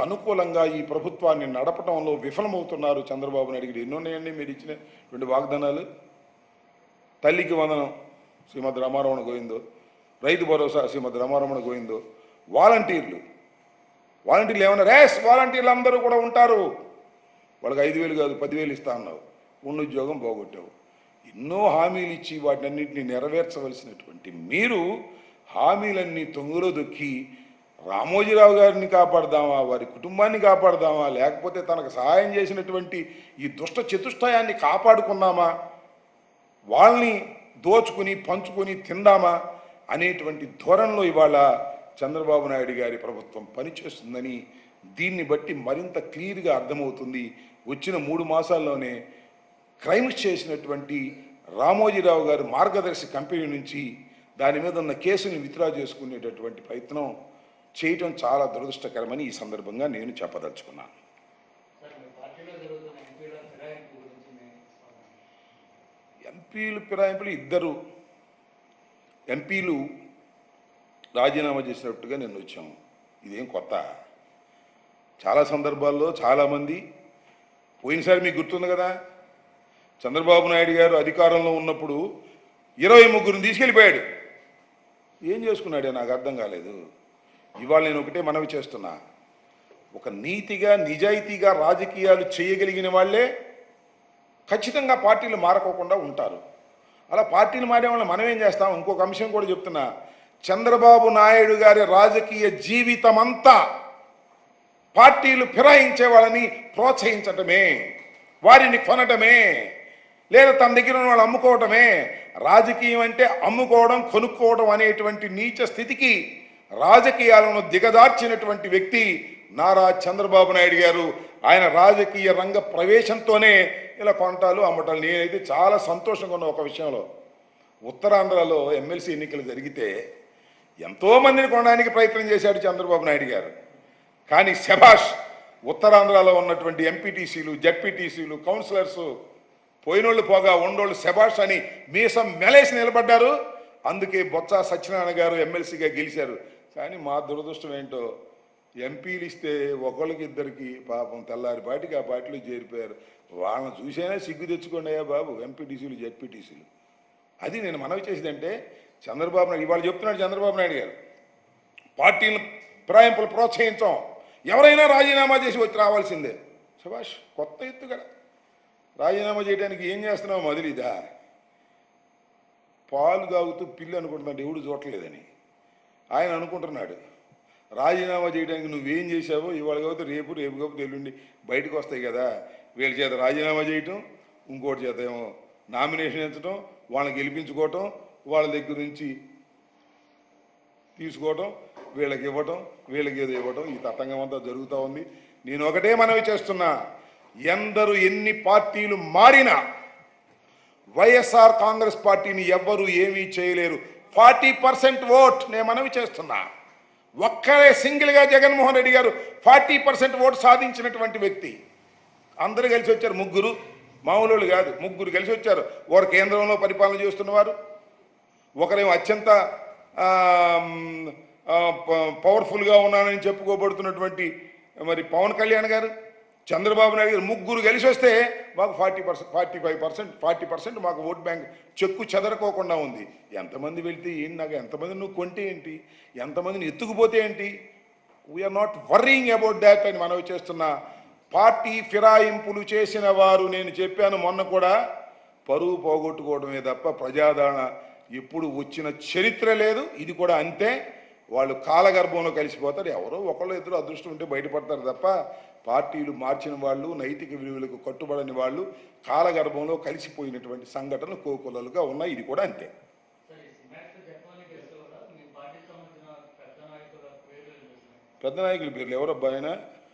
అనుకూలంగా ఈ ప్రభుత్వాన్ని నడపడంలో విఫలమవుతున్నారు చంద్రబాబు నాయుడు గారు. మీరు ఇచ్చిన రెండు వాగ్దానాలు. తల్లికి వందనం శ్రీమద్ రామారమణ గోవిందో. రైతు భరోసా శ్రీమద్ రామారమణ గోవిందో. వాలంటీర్లు. వాలంటీర్లు ఏమన్నా రేస్ వాలంటీర్లు అందరూ కూడా ఉంటారు. వాళ్ళకి ఐదు వేలు కాదు పదివేలు ఇస్తా అన్నావు. ఉన్న ఉద్యోగం పోగొట్టావు. ఎన్నో హామీలు ఇచ్చి వాటినన్నింటినీ నెరవేర్చవలసినటువంటి మీరు హామీలన్నీ తొంగులో దొక్కి రామోజీరావు గారిని కాపాడదామా వారి కుటుంబాన్ని కాపాడదామా లేకపోతే తనకు సహాయం చేసినటువంటి ఈ దుష్ట చతుష్టయాన్ని కాపాడుకున్నామా వాళ్ళని దోచుకుని పంచుకొని తిందామా అనేటువంటి ధోరణిలో ఇవాళ చంద్రబాబు నాయుడు గారి ప్రభుత్వం పనిచేస్తుందని దీన్ని బట్టి మరింత క్లియర్గా అర్థమవుతుంది. వచ్చిన మూడు మాసాల్లోనే క్రైమ్స్ చేసినటువంటి రామోజీరావు గారు మార్గదర్శి కంపెనీ నుంచి దాని మీద ఉన్న కేసుని విత్డ్రా చేసుకునేటటువంటి ప్రయత్నం చేయటం చాలా దురదృష్టకరమని ఈ సందర్భంగా నేను చెప్పదలుచుకున్నాను. ఎంపీలు ఫిరాయింపులు ఇద్దరు. ఎంపీలు రాజీనామా చేసినట్టుగా నేను వచ్చాము. ఇదేం కొత్త? చాలా సందర్భాల్లో చాలామంది పోయినసారి మీకు గుర్తుంది కదా? చంద్రబాబు నాయుడు గారు అధికారంలో ఉన్నప్పుడు ఇరవై ముగ్గురిని తీసుకెళ్ళిపోయాడు. ఏం చేసుకున్నాడే? నాకు అర్థం కాలేదు. ఇవాళ నేను ఒకటే మనవి చేస్తున్నా. ఒక నీతిగా నిజాయితీగా రాజకీయాలు చేయగలిగిన వాళ్ళే ఖచ్చితంగా పార్టీలు మారకోకుండా ఉంటారు. అలా పార్టీలు మారే వాళ్ళని మనం ఏం చేస్తాం? ఇంకొక అంశం కూడా చెప్తున్నా. చంద్రబాబు నాయుడు గారి రాజకీయ జీవితం అంతా పార్టీలు ఫిరాయించే వాళ్ళని ప్రోత్సహించటమే వారిని కొనటమే లేదా తన దగ్గర ఉన్న వాళ్ళు అమ్ముకోవటమే. రాజకీయం అంటే అమ్ముకోవడం కొనుక్కోవడం అనేటువంటి నీచ స్థితికి రాజకీయాలను దిగదార్చినటువంటి వ్యక్తి నారా చంద్రబాబు నాయుడు గారు. ఆయన రాజకీయ రంగ ప్రవేశంతోనే ఇలా కొంటాలు అమ్మటాలు. నేనైతే చాలా సంతోషంగా ఉన్న ఒక విషయంలో. ఉత్తరాంధ్రలో ఎమ్మెల్సీ ఎన్నికలు జరిగితే ఎంతో మందిని కొనడానికి ప్రయత్నం చేశాడు చంద్రబాబు నాయుడు గారు. కానీ శభాష్ ఉత్తరాంధ్రలో ఉన్నటువంటి ఎంపీటీసీలు జడ్పీటీసీలు కౌన్సిలర్స్ పోయినోళ్ళు పోగా ఉండోళ్ళు శభాష్ అని మీసం మెలేసి నిలబడ్డారు. అందుకే బొత్స సత్యనారాయణ గారు ఎమ్మెల్సీగా గెలిచారు. కానీ మా దురదృష్టం ఏంటో ఎంపీలు ఇస్తే ఒకళ్ళకి ఇద్దరికి పాపం తెల్లారిపాటికి ఆ పార్టీలో చేరిపోయారు. వాళ్ళని చూసేనే సిగ్గు తెచ్చుకోండి అయ్యా బాబు ఎంపీటీసీలు జడ్పీటీసీలు. అది నేను మనవి చేసిందంటే చంద్రబాబు నాయుడు ఇవాళ చెప్తున్నాడు చంద్రబాబు నాయుడు గారు పార్టీని ఫిరాయింపులు ప్రోత్సహించాం. ఎవరైనా రాజీనామా చేసి వచ్చి రావాల్సిందే. సుభాష్ కొత్త ఎత్తు కదా. రాజీనామా చేయడానికి ఏం చేస్తున్నావు మొదలిదా పాలు తాగుతూ పిల్లి అనుకుంటున్నాడు ఎవడు చూడలేదని ఆయన అనుకుంటున్నాడు రాజీనామా చేయడానికి నువ్వేం చేశావో ఇవాళ కాకపోతే రేపు రేపు కాకపోతే ఎల్లుండి బయటకు వస్తాయి కదా. వీళ్ళ చేత రాజీనామా చేయటం ఇంకోటి చేత ఏమో నామినేషన్ ఎంచడం వాళ్ళని గెలిపించుకోవటం వాళ్ళ దగ్గర నుంచి తీసుకోవటం వీళ్ళకి ఇవ్వటం వీళ్ళకి ఏదో ఇవ్వటం ఈ తతంగం అంతా జరుగుతూ ఉంది. నేను ఒకటే మనవి చేస్తున్నా ఎందరు ఎన్ని పార్టీలు మారినా వైఎస్ఆర్ కాంగ్రెస్ పార్టీని ఎవ్వరూ ఏమీ చేయలేరు. ఫార్టీ పర్సెంట్ ఓట్ నేను మనవి చేస్తున్నా. ఒక్కరే సింగిల్గా జగన్మోహన్ రెడ్డి గారు ఫార్టీ పర్సెంట్ ఓటు సాధించినటువంటి వ్యక్తి. అందరూ కలిసి వచ్చారు ముగ్గురు. మామూలు కాదు ముగ్గురు కలిసి వచ్చారు. ఒకరు కేంద్రంలో పరిపాలన చేస్తున్నవారు. ఒకరేమో అత్యంత ప- పవర్ఫుల్గా ఉన్నానని చెప్పుకోబడుతున్నటువంటి మరి పవన్ కళ్యాణ్ గారు. చంద్రబాబు నాయుడు గారు ముగ్గురు కలిసి వస్తే మాకు forty percent forty five percent forty percent మాకు ఓట్ బ్యాంక్ చెక్కు చెదరకోకుండా ఉంది. ఎంతమంది వెళ్తే ఏంటి నాకు ఎంతమంది నువ్వు కొంటే ఏంటి? ఎంతమందిని ఎత్తుకుపోతే ఏంటి? We're not worrying about that అని మనవి చేస్తున్నా పార్టీ ఫిరాయింపులు చేసిన వారు నేను చెప్పాను మొన్న కూడా పరువు పోగొట్టుకోవడమే తప్ప ప్రజాదరణ ఎప్పుడు వచ్చిన చరిత్ర లేదు. ఇది కూడా అంతే. వాళ్ళు కాలగర్భంలో కలిసిపోతారు. ఎవరో ఒకళ్ళు ఇద్దరు అదృష్టం ఉంటే బయటపడతారు తప్ప పార్టీలు మార్చిన వాళ్ళు నైతిక విలువలకు కట్టుబడని వాళ్ళు కాలగర్భంలో కలిసిపోయినటువంటి సంఘటనలు కోకొల్లలుగా ఉన్నాయి. ఇది కూడా అంతే. పెద్ద నాయకుల పేర్లు వినిపిస్తున్నాయి పెద్ద నాయకుల పేర్లు ఎవరబ్బా ఆయన?